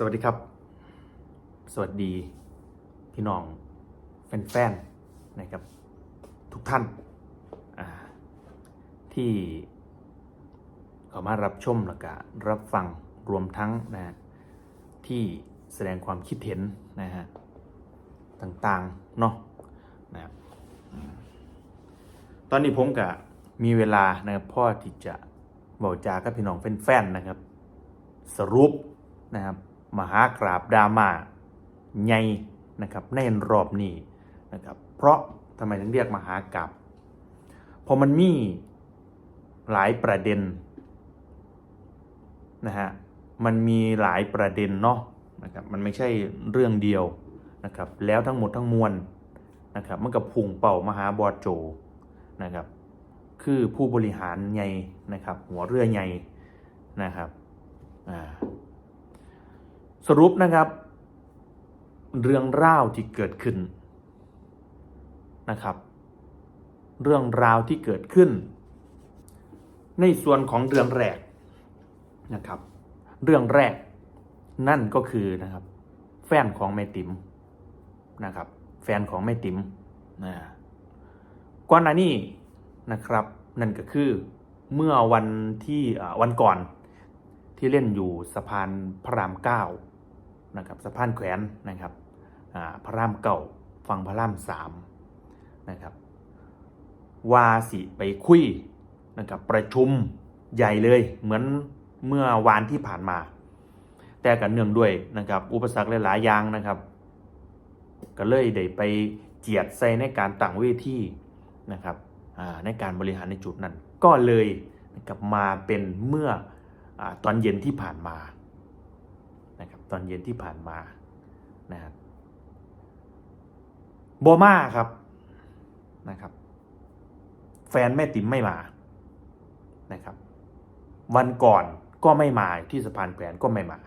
สวัสดีครับ สวัสดีพี่น้องแฟนๆนะครับ ทุกท่านที่เข้ามารับชมแล้วก็รับฟังรวมทั้งนะฮะที่แสดงความคิดเห็นนะฮะต่างๆเนาะนะครับตอนนี้ผมก็มีเวลานะครับพ่อที่จะบอกจากับพี่น้องแฟนๆนะครับ สรุปนะครับ มหากราบดราม่าใหญ่นะครับในรอบนี้นะครับเพราะทำไมถึงเรียกมหากราบเพราะมันมีหลายประเด็นนะฮะมันมีหลายประเด็นเนาะนะครับมันไม่ใช่เรื่องเดียวนะครับแล้วทั้งหมดทั้งมวลนะครับมันกับพุ่งเป่ามหาบอดโจนะครับคือผู้บริหารใหญ่นะครับหัวเรือใหญ่นะครับอ่า สรุปนะครับ เรื่องราวที่เกิดขึ้นนะครับ เรื่องราวที่เกิดขึ้น ในส่วนของเรื่องแรกนะครับ เรื่องแรกนั่นก็คือนะครับ แฟนของแม่ติ๋มนะครับ แฟนของแม่ติ๋มนะก่อนหน้านี้นะครับ นั่นก็คือเมื่อวันที่วันก่อนที่เล่นอยู่สะพานพระรามเก้า นะครับสะพานแขวนนะครับพระรามเก่าฝั่งพระรามสามนะครับวาสิไปคุยนะครับประชุมใหญ่เลยเหมือนเมื่อวานที่ผ่านมา แต่กันเนื่องด้วยนะครับอุปสรรคหลายๆอย่างนะครับ ก็เลยได้ไปเจียดใส่ในการตั้งเวทีนะครับในการบริหารในจุดนั้น ก็เลยนะครับมาเป็นเมื่ออตอนเย็นที่ผ่านมา ตอนเย็นที่ผ่านมานะครับโบมาครับนะครับ แฟนแม่ติ๋มไม่มานะครับ วันก่อนก็ไม่มาที่สะพานแขวนก็ไม่มา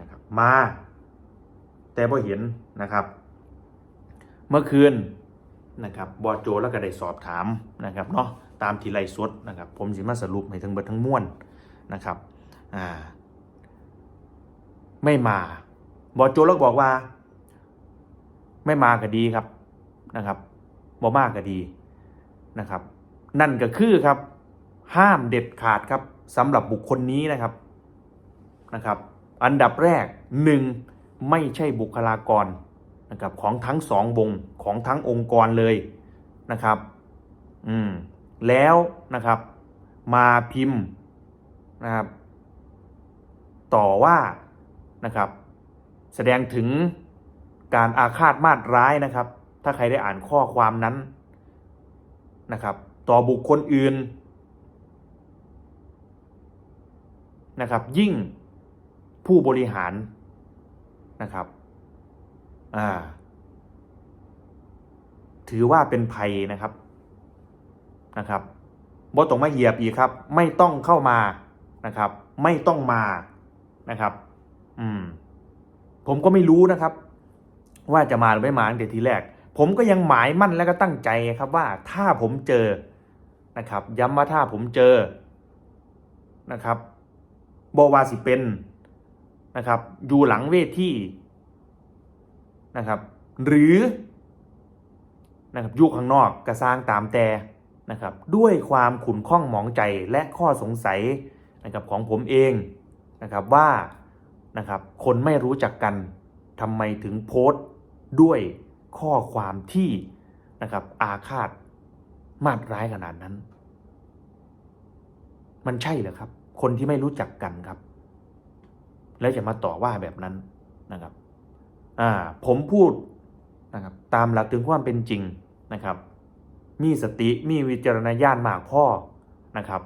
นะครับ มา แต่พอเห็นนะครับ เมื่อคืนนะครับบอโจแล้วก็ได้สอบถามนะครับเนาะตามที่ไลฟ์สดนะครับ ผมสิมาสรุปให้ทั้งเบิดทั้งมวลนะครับอ่า ไม่มา บอโจแล้วก็บอกว่า ไม่มาก็ดีครับนะครับบอมากก็ดีนะครับ นั่นก็คือครับ ห้ามเด็ดขาดครับสำหรับบุคคลนี้นะครับนะครับ อันดับแรกหนึ่งไม่ใช่บุคลากรนะครับของทั้งสองวงของทั้งองค์กรเลยนะครับ อืม แล้วนะครับ มาพิมพ์นะครับ ต่อว่า นะครับ แสดงถึงการอาฆาตมาตร้ายนะครับ ถ้าใครได้อ่านข้อความนั้นนะครับ ต่อบุคคลอื่นนะครับยิ่งผู้บริหารนะครับอ่าถือว่าเป็นภัยนะครับนะครับบ่ต้องมาเหยียบอีกครับ ไม่ต้องเข้ามานะครับ ไม่ต้องมานะครับ อืม ผมก็ไม่รู้นะครับ ว่าจะมาหรือไม่มาตั้งแต่ทีแรก ผมก็ยังหมายมั่นและก็ตั้งใจครับว่าถ้าผมเจอนะครับ ย้ำว่าถ้าผมเจอนะครับบวาสิเป็นนะครับ อยู่หลังเวทีนะครับ หรือนะครับอยู่ข้างนอกกระสร้างตามแต่นะครับ ด้วยความขุนข้องหมองใจและข้อสงสัยนะครับของผมเองนะครับว่า นะครับ คนไม่รู้จักกันทำไมถึงโพสต์ด้วยข้อความที่นะครับอาฆาตมาดร้ายขนาดนั้น มันใช่เหรอครับ คนที่ไม่รู้จักกันครับ แล้วจะมาต่อว่าแบบนั้นนะครับ อ่า ผมพูดนะครับ ตามหลักถึงความเป็นจริงนะครับ มีสติมีวิจารณญาณมากพ่อนะครับ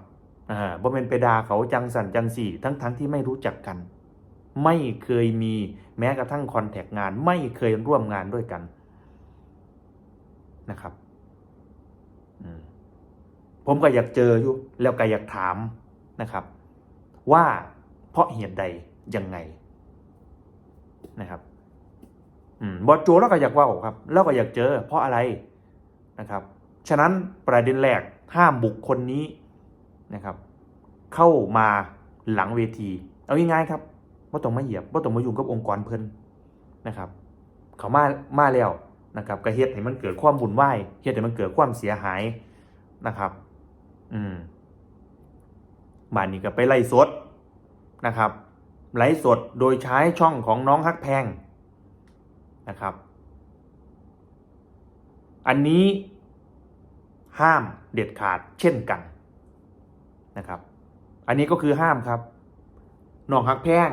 อ่าบ่เป็นไปดาเขาจังสันจังสี่ ทั้งทั้งที่ไม่รู้จักกัน ไม่เคยมีแม้กระทั่งคอนแทคงาน ไม่เคยร่วมงานด้วยกันนะครับผมก็อยากเจออยู่ แล้วก็อยากถามนะครับ ว่าเพราะเหตุใดยังไงนะครับบอสโจแล้วก็อยากว่าครับแล้วก็อยากเจอ เพราะอะไรนะครับ ฉะนั้นประเด็นแรกห้ามบุคคลนี้นะครับ เข้ามาหลังเวที เอาง่ายๆครับ บ่ต้องมาเหยียบบ่ต้องมายุ่งกับองค์กรเพิ่นนะครับ เขามามาแล้วนะครับก็เฮ็ดให้มันเกิดความวุ่นวายเฮ็ดให้มันเกิดความเสียหายนะครับ อืมบ้านนี้ก็ไปไล่สดนะครับไลฟ์สดโดยใช้ช่องของน้องฮักแพงนะครับ อันนี้ห้ามเด็ดขาดเช่นกันนะครับ อันนี้ก็คือห้ามครับน้องฮักแพง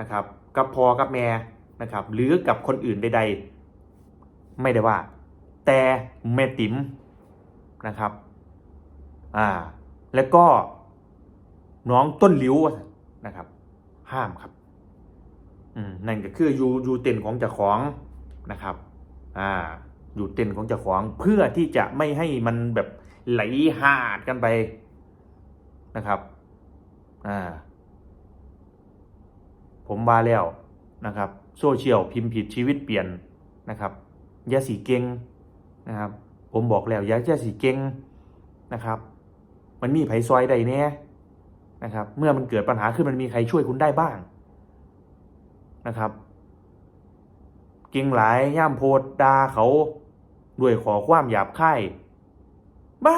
นะครับกับพอกับแม่นะครับหรือกับคนอื่นใดๆ ไม่ได้ว่า แต่แม่ติ๋มนะครับอ่าแล้วก็น้องต้นหลิวนะครับ ห้ามครับอืมนั่นก็คืออยู่อยู่เต็นของเจ้าของนะครับอ่าอยู่เต็นของเจ้าของเพื่อที่จะไม่ให้มันแบบไหลหาดกันไปนะครับอ่า ผมว่าแล้วนะครับโซเชียลพิมพ์ผิดชีวิตเปลี่ยนนะครับยาสีเก่งนะครับ ผมบอกแล้วยายาสีเก่งนะครับ มันมีไผซอยใดแน่นะครับ เมื่อมันเกิดปัญหาขึ้นมันมีใครช่วยคุณได้บ้างนะครับ เก่งหลายย่ามโพดดาเขาด้วยขอความหยาบคายบ้า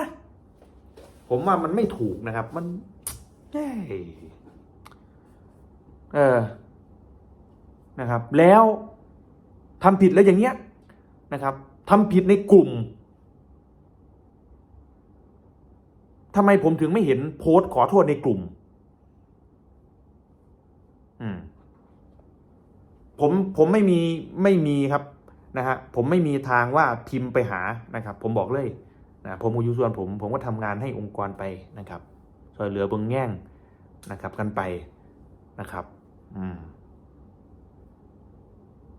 ผมว่ามันไม่ถูกนะครับ มันเอ้ เออนะครับ แล้วทำผิดแล้วอย่างเงี้ยนะครับทำผิดในกลุ่มทำไมผมถึงไม่เห็นโพสต์ขอโทษในกลุ่ม อืมผมผมไม่มีไม่มีครับนะฮะผมไม่มีทางว่าพิมพ์ไปหานะครับ ผมบอกเลยนะผมกับยูส่วนผม ผมก็ทำงานให้องค์กรไปนะครับช่วยเหลือเบื้องแง่งนะครับ กันไปนะครับ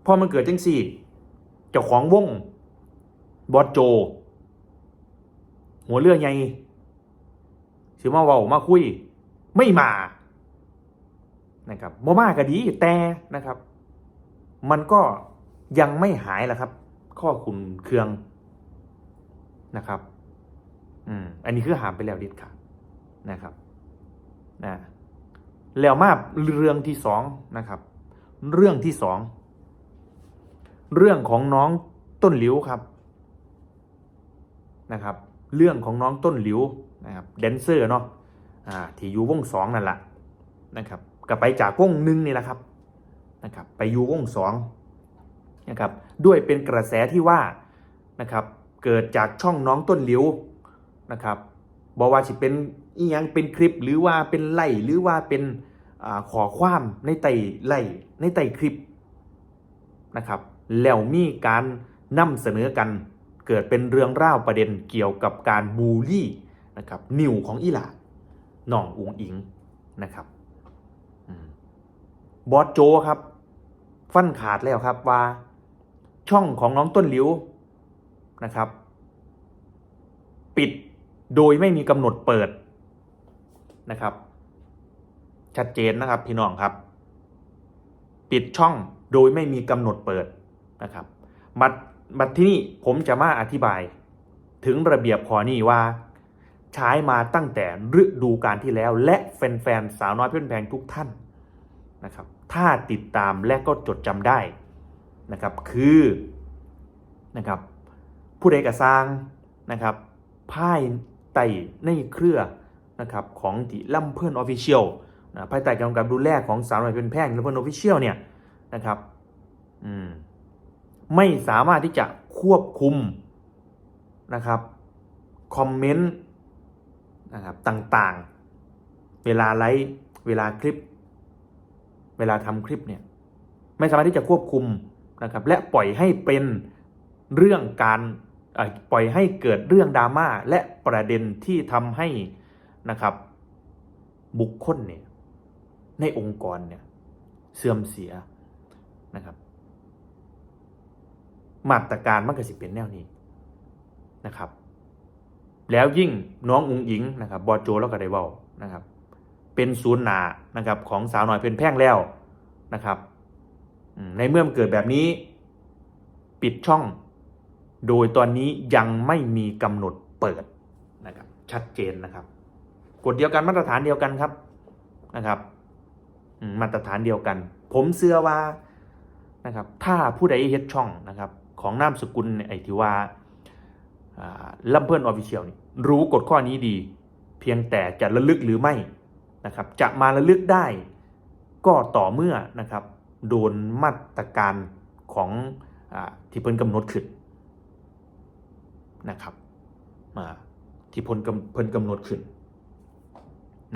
พอมันเกิดจังสี่ เจ้าของวง บอสโจ หัวเรือไงถือมาเว่ามาคุย ไม่มา นะครับบ่มาก็ดี แต่นะครับ มันก็ยังไม่หายแหละครับ ข้อขุนเคืองนะครับ อืม อันนี้คือหามไปแล้วด็ดขาดนะครับ นะ แล้วมาเรื่องที่สองนะครับ เรื่องที่สองเรื่องของน้องต้นหลิวครับนะครับ เรื่องของน้องต้นหลิวนะครับแดนเซอร์เนาะอ่าที่อยู่วงสองนั่นแหละนะครับก็ไปจากวงหนึ่งนี่แหละครับนะครับ ไปอยู่วงสองนะครับด้วยเป็นกระแสที่ว่านะครับเกิดจากช่องน้องต้นหลิวนะครับบอกว่าสิเป็นอียังเป็นคลิปหรือว่าเป็นไล่หรือว่าเป็นอขอความในไต่ไล่ในไต่คลิปนะครับแล้วมีการนำเสนอกันเกิดเป็นเรื่องราวประเด็นเกี่ยวกับการบูลลี่นะครับนิวของอีหลาน้องอุงอิงนะครับบอสโจครับ ฟันขาดแล้วครับว่าช่องของน้องต้นหลิวนะครับ ปิดโดยไม่มีกำหนดเปิด นะครับ ชัดเจนนะครับพี่น้องครับ ปิดช่องโดยไม่มีกำหนดเปิดนะครับบัดบัดที่นี่ผมจะมาอธิบาย ถึงระเบียบขอนี้ว่า ใช้มาตั้งแต่ฤดูการที่แล้ว และแฟนๆสาวน้อยเพื่อนแพงทุกท่านนะครับ ถ้าติดตามและก็จดจำได้นะครับคือนะครับผู้ใดกระสร้างนะครับพ่ายไต่ในเครือ นะครับของที่ล่ำเพื่อนออฟฟิเชียลนะภายใต้การกำกับดูแลของสารวน้อยเพื่อนแพงและเพื่อนออฟฟิเชียลเนี่ยนะครับอืมไม่สามารถที่จะควบคุมนะครับคอมเมนต์นะครับต่างๆ เวลาไลฟ์เวลาคลิป เวลาทำคลิปเนี่ยไม่สามารถที่จะควบคุมนะครับและปล่อยให้เป็นเรื่องการปล่อยให้เกิดเรื่องดราม่าและประเด็นที่ทำให้ นะครับ บุคคลเนี่ยในองค์กรเนี่ยเสื่อมเสียนะครับ มาตรการมันก็สิเป็นแนวนี้นะครับ แล้วยิ่งน้องอุงอิงนะครับบอโจแล้วก็ได้เว้านะครับ เป็นศูนย์หนานะครับ ของสาวหน่อยเป็นแพ่งแล้วนะครับในเมื่อมันเกิดแบบนี้ ปิดช่อง โดยตอนนี้ยังไม่มีกำหนดเปิดนะครับ ชัดเจนนะครับ กฎเดียวกันมาตรฐานเดียวกันครับนะครับมาตรฐานเดียวกัน ผมเชื่อว่านะครับถ้าผู้ใดเฮ็ดช่องนะครับของนามสกุลไอที่ว่าลำเพิ่นออฟฟิเชียลนี่รู้กฎข้อนี้ดี เพียงแต่จะระลึกหรือไม่นะครับจะมาระลึกได้ก็ต่อเมื่อนะครับโดนมาตรการของอที่เพิ่นกำหนดขึ้นนะครับอ่าที่เพิ่นกำเพิ่นกำหนดขึ้น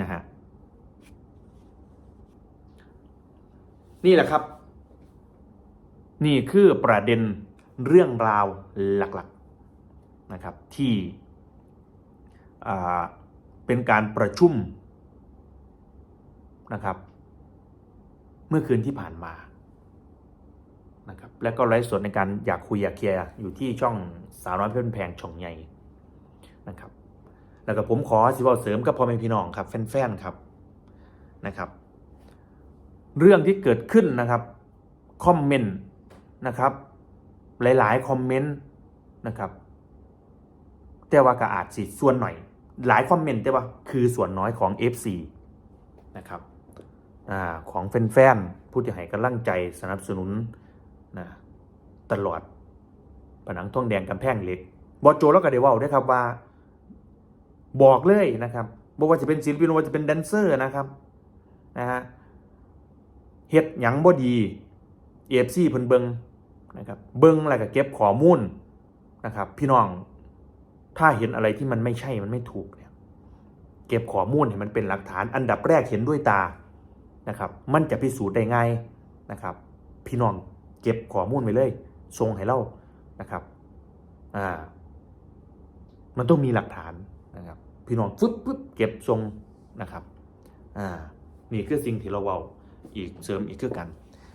นะฮะนี่แหละครับ นี่คือประเด็นเรื่องราวหลักๆนะครับที่อ่าเป็นการประชุมนะครับ เมื่อคืนที่ผ่านมานะครับแล้วก็ไลฟ์สดในการอยากคุยอยากเคลียร์อยู่ที่ช่องสาวน้อยเพื่อนแพงช่องใหญ่นะครับ แล้วก็ผมขอสิบอกเสริมกับพ่อแม่พี่น้องครับ แฟนๆครับนะครับ เรื่องที่เกิดขึ้นนะครับคอมเมนต์นะครับ หลายๆคอมเมนต์นะครับ แต่ว่าก็อาจสิส่วนหน่อย หลายคอมเมนต์แต่ว่าคือส่วนน้อยของ FC นะครับอของแฟนๆผู้ที่ให้กำลังใจสนับสนุนนะตลอดผนังทองแดงกำแพงเหล็กบอโจแล้วก็ได้เว่าด้วยครับว่า บอกเลยนะครับบอกว่าจะเป็นศิลปินว่าจะเป็นแดนเซอร์นะครับนะฮะเฮ็ดหยังบ่ดีเอฟซีเพิ่นเบิงนะครับเบิงแล้วก็เก็บข้อมูลนะครับ พี่น้องถ้าเห็นอะไรที่มันไม่ใช่มันไม่ถูกเนี่ยเก็บข้อมูลให้มันเป็นหลักฐาน อันดับแรกเห็นด้วยตานะครับ มันจะพิสูจน์ได้ง่ายนะครับ พี่น้องเก็บข้อมูลไปเลยส่งให้เรานะครับอ่ามันต้องมีหลักฐานนะครับ พี่น้องฟึบฟึบเก็บทรงนะครับอ่านี่คือสิ่งที่เราเว้าอีกเสริมอีกคือกัน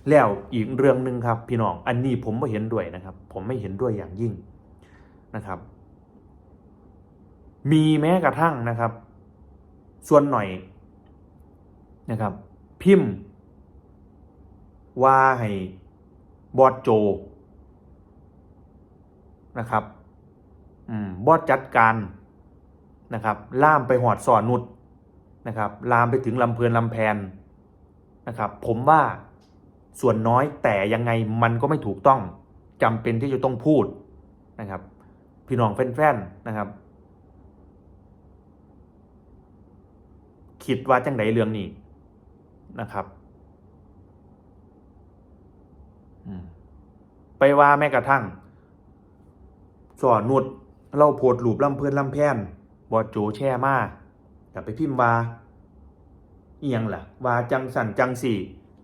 แล้วอีกเรื่องหนึ่งครับ พี่น้องอันนี้ผมไม่เห็นด้วยนะครับ ผมไม่เห็นด้วยอย่างยิ่งนะครับ มีแม้กระทั่งนะครับ ส่วนหน่อยนะครับ พิมพ์ ว่าให้บอดโจนะครับอืมบอดจัดการ นะครับล่ามไปหอดสอนนุดนะครับลามไปถึงลำเพลินลำแพนนะครับผมว่าส่วนน้อยแต่ยังไงมันก็ไม่ถูกต้องจำเป็นที่จะต้องพูดนะครับพี่น้องแฟนๆนะครับคิดว่าจังไดเรื่องนี้นะครับไปว่าแม้กระทั่งสอนนุดเราโพดรูปลำเพลินลำแพน บอดโจแช่มาแต่ไปพิมพ์ว่าเอียงล่ะว่าจังสันจังสี่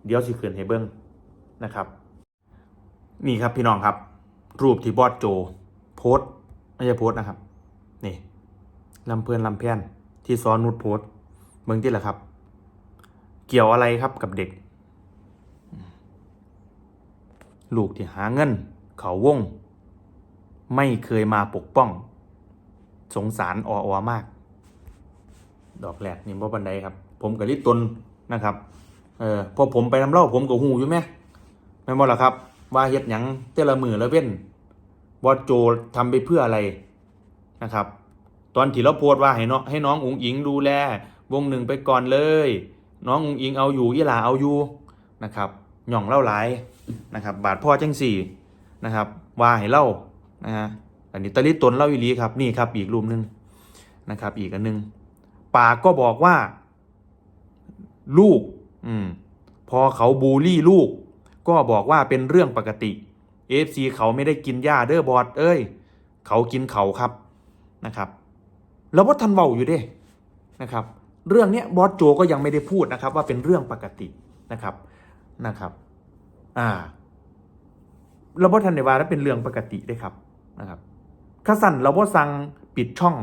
เดี๋ยวสิเขินให้เบิ้งนะครับ นี่ครับพี่น้องครับ รูปที่บอดโจ โพสไม่ใช่โพสนะครับ นี่ลำเพลินลำแพนที่ซ้อนนุดโพสเบิ้งที่ละครับ เกี่ยวอะไรครับกับเด็ก ลูกที่หาเงิน เขาวง ไม่เคยมาปกป้อง สงสารอออมาก ดอกแรกนี่บ่บันไดครับ ผมกับลิตนนะครับ เออพอผมไปนำเล่าผมกับหูอยู่ไหมแม่นบ่ล่ะครับ ว่าเฮ็ดหยังเตละมือและเว้นบอโจทำไปเพื่ออะไรนะครับ ตอนที่เราโพสว่าให้น้องให้น้องอุ๋งอิงดูแล วงหนึ่งไปก่อนเลย น้องอุ๋งอิงเอาอยู่ยี่หลาเอาอยู่นะครับหย่องเล่าหลายนะครับ บาดพ่อจังสี่นะครับ ว่าให้เล่านะฮะ อันนี้ตะลิตนเล่าอีลีครับนี่ครับอีกรูปหนึ่งนะครับ อีกอันหนึ่งปากก็บอกว่า ลูก อืม พอเขาบูลลี่ลูก ก็บอกว่าเป็นเรื่องปกติเอฟซีเขาไม่ได้กินหญ้าเด้อบอดเอ้ย เขากินเขาครับนะครับ แล้วว่าทันเบาอยู่เด้นะครับ เรื่องเนี้ยบอสโจก็ยังไม่ได้พูดนะครับ ว่าเป็นเรื่องปกตินะครับนะครับ อ่าเราบ่ทันได้ว่าแล้วเป็นเรื่องปกติได้ครับนะครับ ข้าสั่นเราบ่สั่งปิดช่อง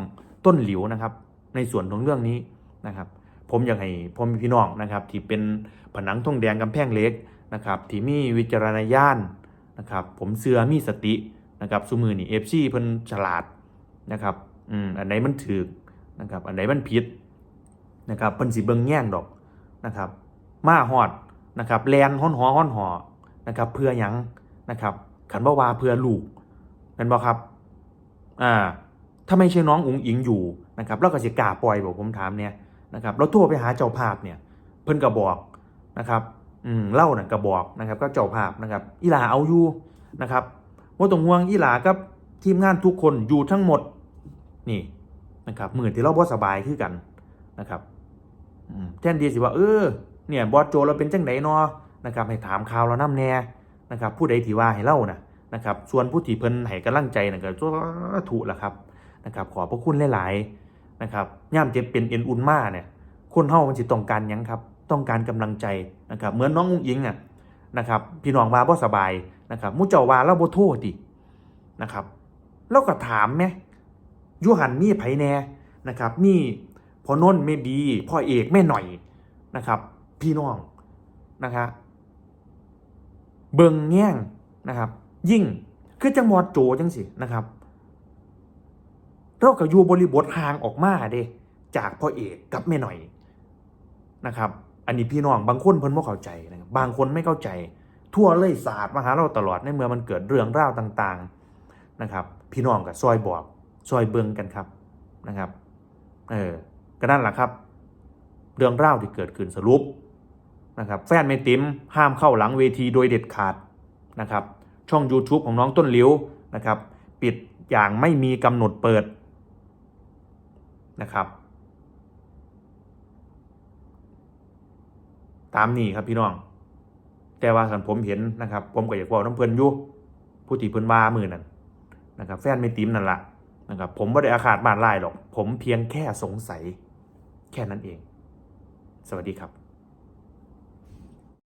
ต้นหลิวนะครับ ในส่วนของเรื่องนี้นะครับ ผมอยากให้พ่อแม่พี่น้องนะครับ ที่เป็นผนังทองแดงกำแพงเล็กนะครับ ที่มีวิจารณญาณนะครับ ผมเสือมีสตินะครับสุมือนี่เอฟซีเพิ่นฉลาดนะครับอืมอันไหนมันถือนะครับ อันไหนมันผิดนะครับเพิ่นสิเบิ่งแง่งดอกนะครับ มาฮอดนะครับแลนฮ้อนหอฮ้อนหอนะครับ เพื่อหยังนะครับขันบ่ว่าเพื่อลูกนั่นบ่ครับ อ่าถ้าไม่ใช่น้องอุ๋งอิงอยู่นะครับเราก็สิกาปล่อยบอกผมถามเนี่ยนะครับเราโทรไปหาเจ้าภาพเนี่ยเพิ่นก็บอกนะครับอืมเล่าน่ะกระบอกนะครับก็เจ้าภาพนะครับอีหลาเอาอยู่นะครับว่าต้องห่วงอีหลากับทีมงานทุกคนอยู่ทั้งหมดนี่นะครับหมือที่เราบ่สบายคือกันนะครับแทนที่สิว่าเออเนี่ยบอสโจเราเป็นจังไดเนาะนะครับให้ถามข่าวเรานำแน่นะครับผู้ใดที่ว่าให้เล่านะ นะครับส่วนผู้ที่เพิ่นให้กำลังใจน่ะก็ถูกละครับนะครับ ขอพระคุณหลายๆนะครับย่ามเจ็บเป็นเอ็นอุ่นมาเนี่ยคนเฮามันสิต้องการยังครับ ต้องการกำลังใจนะครับเหมือนน้องอุ้งอิงอะนะครับ พี่น้องว่าบ่สบายนะครับมู่เจ้าว่าเราบ่โทษตินะครับเราก็ถามแหมยูหันมีไผแน่นะครับ มีพ่อนนท์แม่บีพ่อเอกแม่หน่อยนะครับ พี่น้องนะครับเบิงแง่งนะครับ ยิ่งคือจังหวัดโจจังสินะครับเราก็อยู่บริบทห่างออกมาเด้จากพ่อเอกกับแม่หน่อยนะครับ อันนี้พี่น้องบางคนเพิ่นบ่เข้าใจนะครับบางคนไม่เข้าใจ ทั่วเลยศาสตร์มาหาเราตลอดในเมื่อมันเกิดเรื่องราวต่างๆนะครับ พี่น้องกับซอยบอกซอยเบิงกันครับนะครับเออก็นั่นแหละครับ เรื่องราวที่เกิดขึ้นสรุปนะครับ แฟนไม่ติมห้ามเข้าหลังเวทีโดยเด็ดขาดนะครับ ช่อง YouTube ของน้องต้นลิวนะครับ ปิดอย่างไม่มีกำหนดเปิดนะครับ ตามนี้ครับพี่น้อง แต่ว่าสันผมเห็นนะครับ ผมก็อยากบอกน้ำเพื่อนอยู่ผู้ที่เพื่อนว่ามือนั่นนะครับ แฟนไม่ติมนั่นละนะครับ ผมไม่ได้อาฆาตบาดไล่หรอก ผมเพียงแค่สงสัยแค่นั้นเอง สวัสดีครับ